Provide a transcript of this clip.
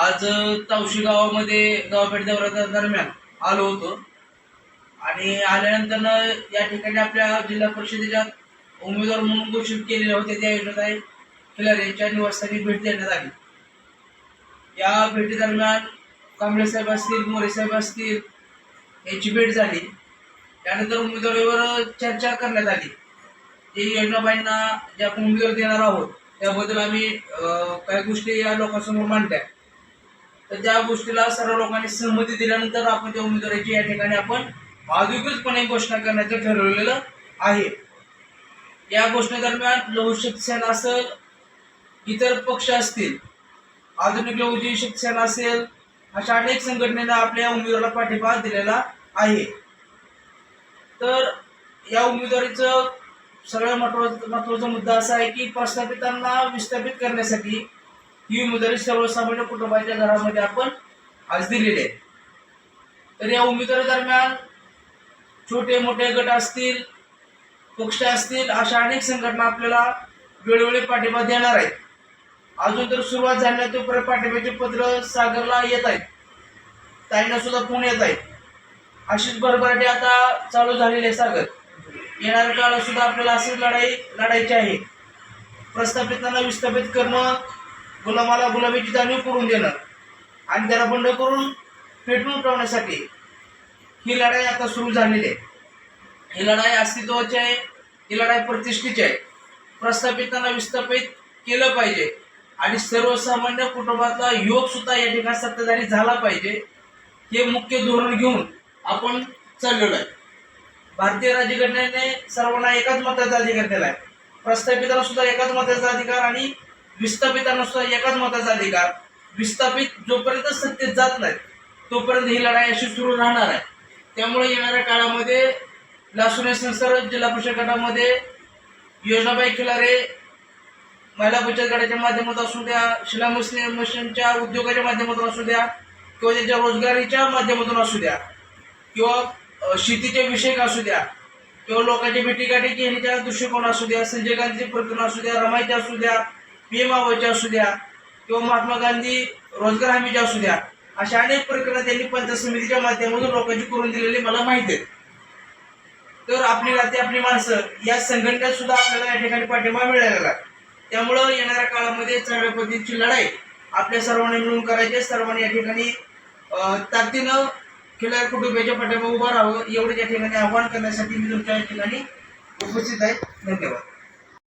आज तावशी गावामध्ये गावपेठ दौऱ्या दरम्यान आलो होतो. आणि आल्यानंतर या ठिकाणी आपल्या जिल्हा परिषदेच्या उमेदवार म्हणून घोषित केलेले होते त्या योजनात आहे खिलार यांच्या निवासस्थानी भेट देण्यात आली. या भेटीदरम्यान कांबळे साहेब असतील मोरे साहेब असतील यांची भेट झाली. त्यानंतर उमेदवारीवर चर्चा करण्यात आली. जे योजनाबाईंना जे आपण उमेदवार देणार आहोत त्याबद्दल आम्ही काही गोष्टी या लोकांसमोर मांडल्या. तर त्या गोष्टीला सर्व लोकांनी सहमती दिल्यानंतर आपण त्या उमेदवाराची या ठिकाणी आपण अधिकृतपणे घोषणा करण्याचं ठरवलेलं आहे. या घोषणेदरम्यान लघु सेना असेल इतर पक्ष असतील आधुनिक लघुजी शिक्षण असेल अशा अनेक संघटनेनं आपल्या उमेदवाराला पाठिंबा दिलेला आहे. तर या उमेदवारीचं सगळ्यात महत्त्वाचा महत्त्वाचा मुद्दा असा आहे की प्रस्थापितांना विस्थापित करण्यासाठी ही उमेदवारी सर्वसामान्य कुटुंबाच्या घरामध्ये आपण आज दिलेली आहे. तर या उमेदवारी दरम्यान छोटे मोठे गट असतील पक्ष असतील अशा अनेक संघटना आपल्याला वेळोवेळी पाठिंबा देणार आहेत. अजून तर सुरुवात झाली नाही परत पाठिंब्याचे पत्र सागरला येत आहेत. ताईंना सुद्धा फोन येत आहेत. अशीच भरभराटी आता चालू झालेली आहे सागर. येणाऱ्या काळात सुद्धा आपल्याला अशीच लढाई लढायची आहे. प्रस्थापितांना विस्थापित करणं गुलामाला गुलाबीची जाणीव करून देणं आणि त्याला बंड करून पेटवून ठेवण्यासाठी ही लढाई आता सुरू झालेली आहे. ही लढाई अस्तित्वाची आहे ही लढाई प्रतिष्ठेची आहे. प्रस्थापितांना विस्थापित केलं पाहिजे. आणि सर्वसामान्य कुटुंबातला योग सुद्धा या ठिकाणी सत्ताधारी झाला पाहिजे. हे मुख्य धोरण घेऊन आपण चाललेलो आहे. भारतीय राज्यघटनेने सर्वांना एकाच मताचा अधिकार दिला आहे प्रस्थापितांना सुद्धा एकाच मताचा अधिकार आणि विस्थापितांना सुद्धा एकाच मताचा अधिकार. विस्थापित जोपर्यंत सत्तेत जात नाही तोपर्यंत ही लढाई अशी सुरू राहणार आहे. त्यामुळे येणाऱ्या काळामध्ये लासुने संसार जिल्हा परिषद गटामध्ये योजनाबाई खिलारे महिला बचत गटाच्या माध्यमातून असू द्या शिला मुस्लिम मिशनच्या उद्योगाच्या माध्यमातून असू द्या किंवा त्यांच्या रोजगारीच्या माध्यमातून असू द्या किंवा शेतीचे विषयक असू द्या किंवा लोकांच्या भेटीगाठी घेण्याच्या दृष्टिकोन असू द्या संजय गांधीचे प्रकरण असू द्या रमायचे असू द्या पी एम आवाचे असू द्या किंवा महात्मा गांधी रोजगार हमीचे असू द्या अशा अनेक प्रकरणं त्यांनी पंचायत समितीच्या माध्यमातून लोकांची करून दिलेली मला माहिती आहे तर आपली नाते आपली माणसं या संघटनेत सुद्धा आपल्याला या ठिकाणी पाठिंबा मिळालेला आहे. त्यामुळं येणाऱ्या काळामध्ये चांगल्या पद्धतीची लढाई आपल्या सर्वांनी मिळून करायची सर्वांनी या ठिकाणी ताकदीनं खिलार कुटुंबियाच्या पाठिंबा उभा राहावं एवढं या ठिकाणी आव्हान करण्यासाठी मी तुमच्या ठिकाणी उपस्थित आहे. धन्यवाद.